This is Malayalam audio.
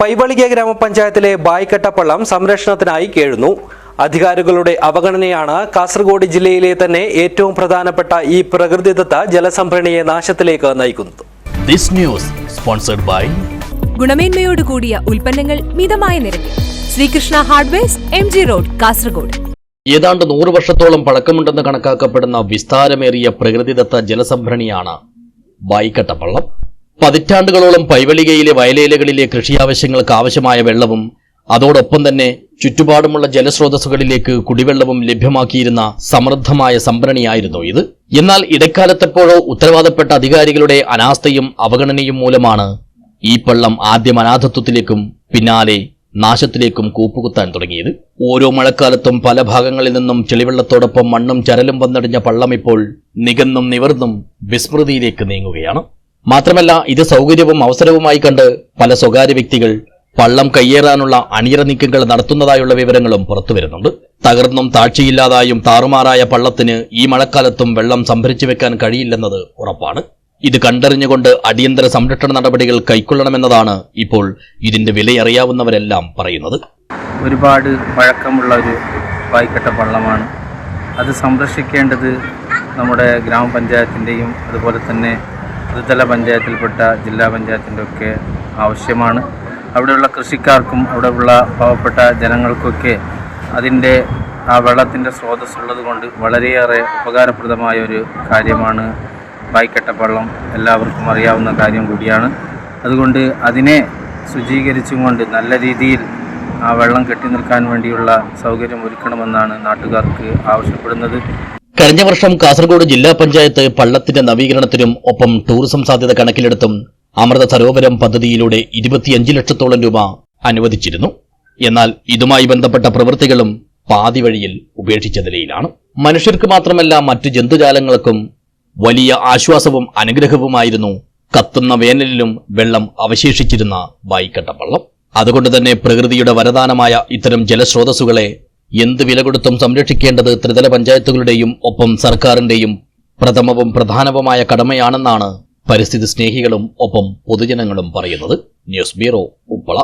പൈവളിക ഗ്രാമപഞ്ചായത്തിലെ ബായ്ക്കട്ടപ്പള്ളം സംരക്ഷണത്തിനായി കേഴുന്നു. അധികാരികളുടെ അവഗണനയാണ് കാസർഗോഡ് ജില്ലയിലെ തന്നെ ഏറ്റവും പ്രധാനപ്പെട്ട ഈ പ്രകൃതിദത്ത ജലസംഭരണിയെ നാശത്തിലേക്ക് നയിക്കുന്നത്. ദിസ് ന്യൂസ് സ്പോൺസർഡ് ബൈ ഗുണമേന്മയോട് കൂടിയ ഉൽപ്പന്നങ്ങൾ മിതമായ നിരക്കിൽ. Srikrishna hardwares M G road Kasaragod. ഏതാണ്ട് നൂറ് വർഷത്തോളം പഴക്കമുണ്ടെന്ന് കണക്കാക്കപ്പെടുന്ന വിസ്താരമേറിയ പ്രകൃതിദത്ത ജലസംഭരണിയാണ് ബായിക്കട്ടപ്പള്ളം. പതിറ്റാണ്ടുകളോളം പൈവളികയിലെ വയലേലകളിലെ കൃഷിയാവശ്യങ്ങൾക്ക് ആവശ്യമായ വെള്ളവും അതോടൊപ്പം തന്നെ ചുറ്റുപാടുമുള്ള ജലസ്രോതസ്സുകളിലേക്ക് കുടിവെള്ളവും ലഭ്യമാക്കിയിരുന്ന സമൃദ്ധമായ സംഭരണിയായിരുന്നു ഇത്. എന്നാൽ ഇടക്കാലത്തെപ്പോഴോ ഉത്തരവാദപ്പെട്ട അധികാരികളുടെ അനാസ്ഥയും അവഗണനയും മൂലമാണ് ഈ പള്ളം ആദ്യം അനാഥത്വത്തിലേക്കും പിന്നാലെ നാശത്തിലേക്കും കൂപ്പുകുത്താൻ തുടങ്ങിയത്. ഓരോ മഴക്കാലത്തും പല ഭാഗങ്ങളിൽ നിന്നും ചെളിവെള്ളത്തോടൊപ്പം മണ്ണും ചരലും വന്നടിഞ്ഞ പള്ളം ഇപ്പോൾ നികന്നും നിവർന്നും വിസ്മൃതിയിലേക്ക് നീങ്ങുകയാണ്. മാത്രമല്ല ഇത് സൗകര്യവും അവസരവുമായി കണ്ട് പല സ്വകാര്യ വ്യക്തികൾ പള്ളം കയ്യേറാനുള്ള അണിയറ നീക്കങ്ങൾ നടത്തുന്നതായുള്ള വിവരങ്ങളും പുറത്തുവരുന്നുണ്ട് തകർന്നും താഴ്ചയില്ലാതായും താറുമാറായ പള്ളത്തിന് ഈ മഴക്കാലത്തും വെള്ളം സംഭരിച്ചു വെക്കാൻ കഴിയില്ലെന്നത് ഉറപ്പാണ്. ഇത് കണ്ടറിഞ്ഞുകൊണ്ട് അടിയന്തര സംരക്ഷണ നടപടികൾ കൈക്കൊള്ളണമെന്നതാണ് ഇപ്പോൾ ഇതിന്റെ വിലയറിയാവുന്നവരെല്ലാം പറയുന്നത്. ഒരുപാട് പഴക്കമുള്ള ഒരു വായിക്കട്ട പള്ളമാണ്. അത് സംരക്ഷിക്കേണ്ടത് നമ്മുടെ ഗ്രാമപഞ്ചായത്തിന്റെയും അതുപോലെ തന്നെ ത്രിതല പഞ്ചായത്തിൽപ്പെട്ട ജില്ലാ പഞ്ചായത്തിന്റെ ഒക്കെ ആവശ്യമാണ്. അവിടെയുള്ള കൃഷിക്കാർക്കും അവിടെയുള്ള പാവപ്പെട്ട ജനങ്ങൾക്കൊക്കെ അതിന്റെ ആ വെള്ളത്തിന്റെ സ്രോതസ് ഉള്ളത് കൊണ്ട് വളരെയേറെ ഉപകാരപ്രദമായ ഒരു കാര്യമാണ് വായിക്കട്ടപ്പള്ളം എല്ലാവർക്കും അറിയാവുന്ന കാര്യം കൂടിയാണ്. അതുകൊണ്ട് അതിനെ ശുചീകരിച്ചും കൊണ്ട് നല്ല രീതിയിൽ ആ വെള്ളം കെട്ടി നിൽക്കാൻ വേണ്ടിയുള്ള സൗകര്യം ഒരുക്കണമെന്നാണ് നാട്ടുകാർക്ക് ആവശ്യപ്പെടുന്നത്. കഴിഞ്ഞ വർഷം കാസർഗോഡ് ജില്ലാ പഞ്ചായത്ത് പള്ളത്തിന്റെ നവീകരണത്തിനും ഒപ്പം ടൂറിസം സാധ്യത കണക്കിലെടുത്തും അമൃത സരോവരം പദ്ധതിയിലൂടെ ഇരുപത്തിയഞ്ച് ലക്ഷത്തോളം രൂപ അനുവദിച്ചിരുന്നു. എന്നാൽ ഇതുമായി ബന്ധപ്പെട്ട പ്രവൃത്തികളും പാതി വഴിയിൽ ഉപേക്ഷിച്ച നിലയിലാണ്. മനുഷ്യർക്ക് മാത്രമല്ല മറ്റു ജന്തുജാലങ്ങൾക്കും വലിയ ആശ്വാസവും അനുഗ്രഹവുമായിരുന്നു കത്തുന്ന വേനലിലും വെള്ളം അവശേഷിച്ചിരുന്ന വായിക്കട്ടപ്പള്ളം അതുകൊണ്ട് തന്നെ പ്രകൃതിയുടെ വരദാനമായ ഇത്തരം ജലസ്രോതസ്സുകളെ എന്ത് വില കൊടുത്തും സംരക്ഷിക്കേണ്ടത് ത്രിതല പഞ്ചായത്തുകളുടെയും ഒപ്പം സർക്കാരിന്റെയും പ്രഥമവും പ്രധാനവുമായ കടമയാണെന്നാണ് പരിസ്ഥിതി സ്നേഹികളും ഒപ്പം പൊതുജനങ്ങളും പറയുന്നത്. News bureau Uppala.